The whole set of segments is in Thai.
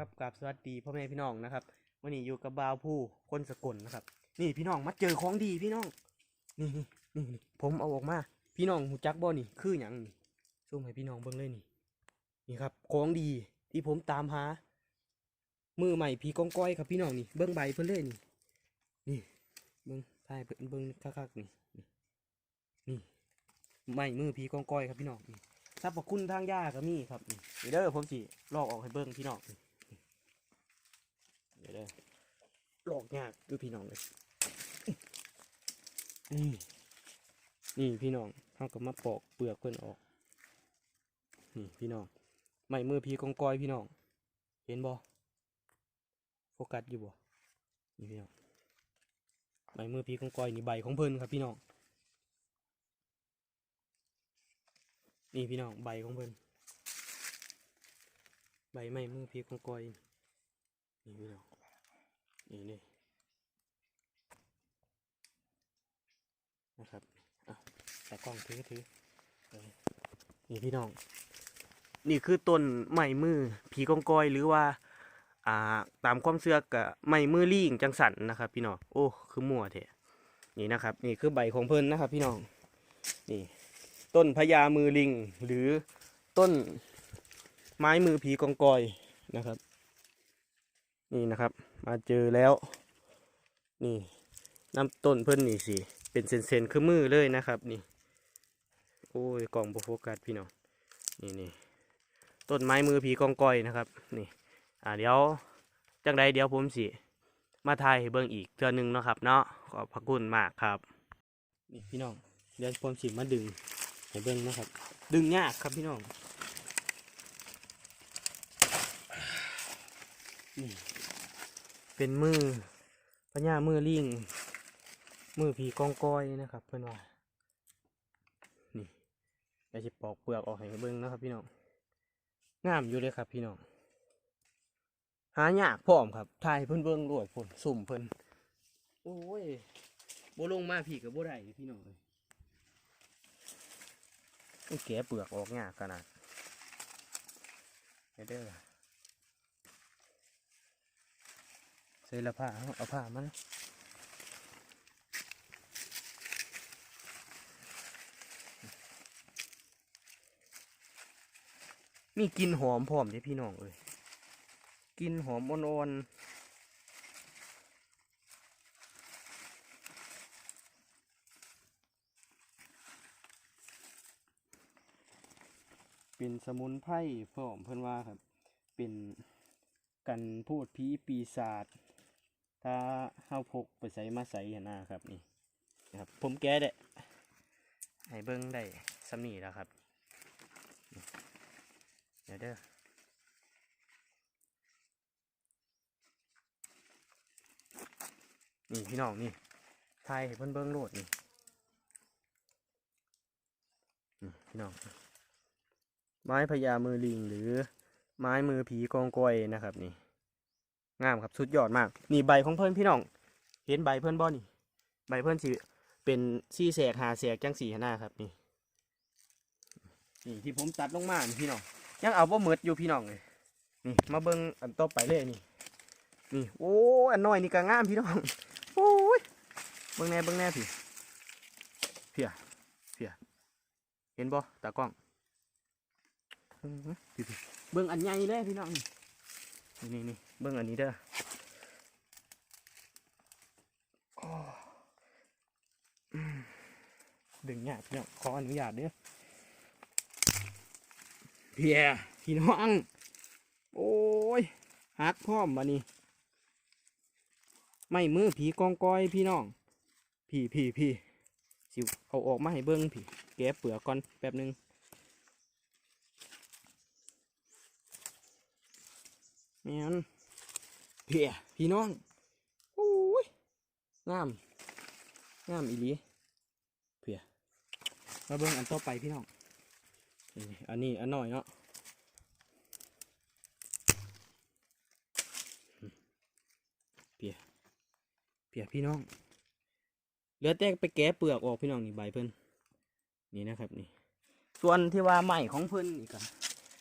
ครับกราบสวัสดีพ่อแม่พี่น้องนะครับวันนี้อยู่กับบาวผู้คนสกลนะครับ นี่พี่น้องมาเจอของดีพี่น้อง นี่นี่นี่ผมเอาออกมา พี่น้องหูจักบ่นี่ คืออย่างนี่ซูมให้พี่น้องเบิ่งเลยนี่ นี่ครับของดีที่ผมตามหา มือใหม่ผีกองก้อยครับพี่น้องนี่เบิ่งใบเพิ่นเลยนี่ นี่เบิ่งถ่ายเพิ่นเบิ่งคักๆนี่นี่นี่ใหม่มือผีกองก้อยครับพี่น้องนี่สรรพคุณทางยาก็มีครับนี่เดี๋ยวเด้อผมสิลอกออกให้เบิ่งพี่น้องนี่ เดี๋ยวเด้อลอกยากคือพี่น้องเลยนี่นี่พี่น้องเขาก็มาปอกเปลือกเพิ่นออก นี่พี่น้องไม่มือพีกองกอยพี่น้อง เห็นบ่โฟกัสอยู่บ่นี่พี่น้องไม่มือพีกองกอยนี่ใบของเพิ่นครับพี่น้อง นี่พี่น้องใบของเพิ่นใบไม้มือพีของกอยนี่พี่น้อง นี่นี่นะครับเอาแต่กล้องถือถือนี่พี่น้อง นี่คือต้นไม้มือ ผีกองกอยหรือว่า อ่า ตามความเชื่อกับไม้มือลิงจังสันนะครับ พี่น้อง โอ้ คือมั่วเถอะนี่นะครับ นี่คือใบของเพิ่นนะครับ พี่น้อง นี่ ต้นพญามือลิง หรือต้นไม้มือผีกองกอยนะครับ นี่นะครับ มาเจอแล้ว นี่น้ำต้นเพิ่นนี่สิเป็นเซนๆคือมือเลยนะครับ นี่ โอ้ยกล่องโฟกัสพี่น้องนี่นี่ต้นไม้มือผีกองก้อยนะครับ นี่ อ่าเดี๋ยวจังใดเดี๋ยวผมสิมาถ่ายให้เบิ่งอีกเทื่อนึงเนาะครับ เนาะขอบพระคุณมากครับ นี่พี่น้องเดี๋ยวผมสิมาดึงให้เบิ่งนะครับ ดึงยากครับพี่น้องนี่ เป็นมือพญามือลิงมือผีกองก้อยนะครับ เพื่อนว่านี่เดี๋ยวจะปอกเปลือกออกให้เบิ่งนะครับพี่น้องงามอยู่เลยครับพี่น้องหายากพร้อมครับถ่ายเพิ่นเบิ่งรวดผลสุ่มเพิ่นโอ้ยบลงมาพี่กับบ่ได้พี่น้องเอ้ยแกะเปลือกออกยากขนาดเดี๋ยวเด้อ ใส่ละผ้าเอาผ้ามันมีกลินหอมพร้อมเด้พี่น้องเอ้ยกลินหอมอ่อนๆเป็นสมุนไพรพร้อมเพิ่อนว่าครับ เป็นกันพูดผีปีศาจ ถ้าเฮาพกไปใส่มาใส่หนนะครับนี่นะครับผมแก้ได้ให้เบิ่งได้สำนีแล้วครับเดี๋ยวเด้อนี่พี่น้องนี่ไทยให้เพิ่นเบิ่งโลดนี่นี่พี่น้องไม้พญามือลิงหรือไม้มือผีกองกอยนะครับนี่ งามครับสุดยอดมาก นี่ใบของเพื่อนพี่น้อง เห็นใบเพื่อนบ่นี่ ใบเพื่อนสิเป็นซี่แสกหาแสกจังสีหน้าครับนี่นี่ที่ผมตัดลงมานี่พี่น้องยังเอาบ่หมดอยู่พี่น้องเลยนี่มาเบิ่งอันต่อไปเลยนี่นี่โอ้อันน้อยนี่ก็งามพี่น้องโอ้ยเบิ่งแน่เบิ่งแน่พี่เพียเพียเห็นบ่ตากล้องอื้อหือพี่พี่เบิ่งอันใหญ่เลยพี่น้องนี่ นี่นี่เบิ่งอันนี้เด้อดึงยากพี่น้องขออนุญาตเด้อเพียพี่น้องโอ้ยหักพร้อมมานี่ไม่มือผีกองกอยพี่น้องพี่พี่พี่สิเอาออกมาให้เบิ่งพี่แกะเปลือกก่อนแป๊บหนึง ม่นเพียพี่น้องโอ้ยงามงามอีหลีเพียมาเบิ่งอันต่อไปพี่น้องอันนี้อันหน้อยเนาะเพียเพียพี่น้องเหลือแต่ไปแกะเปลือกออกพี่น้องนี่ใบเพิ่นนี่นะครับนี่ ส่วนที่ว่าใหม่ของเพิ่นนี่ก็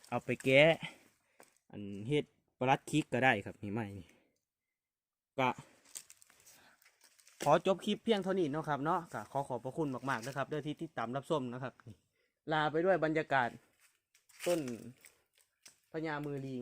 เอาไปแกะอันเฮ็ด ปลัดคลิกก็ได้ครับนี่ใหม่นี่ก็ขอจบคลิปเพียงเท่านี้เนาะครับเนาะก็ขอขอบพระคุณมากๆนะครับเด้วยที่ติดตามรับชมนะครับ ลาไปด้วยบรรยากาศต้นพญามือลิง